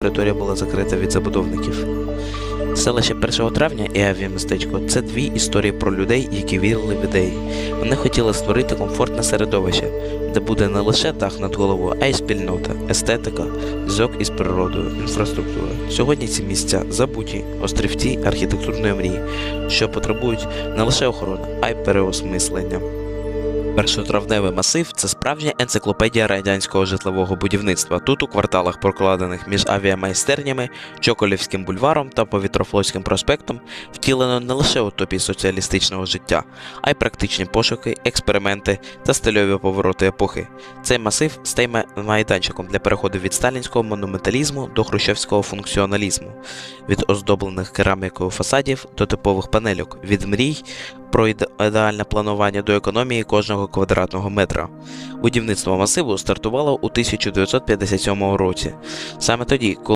територія була закрита від забудовників. Селище 1 травня і авіамістечко це дві історії про людей, які вірили в ідеї. Вони хотіли створити комфортне середовище, де буде не лише дах над головою, а й спільнота, естетика, зв'язок із природою, інфраструктура. Сьогодні ці місця забуті, острівці архітектурної мрії, що потребують не лише охорони, а й переосмислення. Першотравневий масив це справжня енциклопедія радянського житлового будівництва. Тут у кварталах, прокладених між авіамайстернями, Чоколівським бульваром та Повітрофлотським проспектом, втілено не лише утопії соціалістичного життя, а й практичні пошуки, експерименти та стильові повороти епохи. Цей масив стає майданчиком для переходу від сталінського монументалізму до хрущевського функціоналізму, від оздоблених керамікою фасадів до типових панельок, від мрій про ідеальне планування до економії кожного квадратного метра. Будівництво масиву стартувало у 1957 році. Саме тоді, коли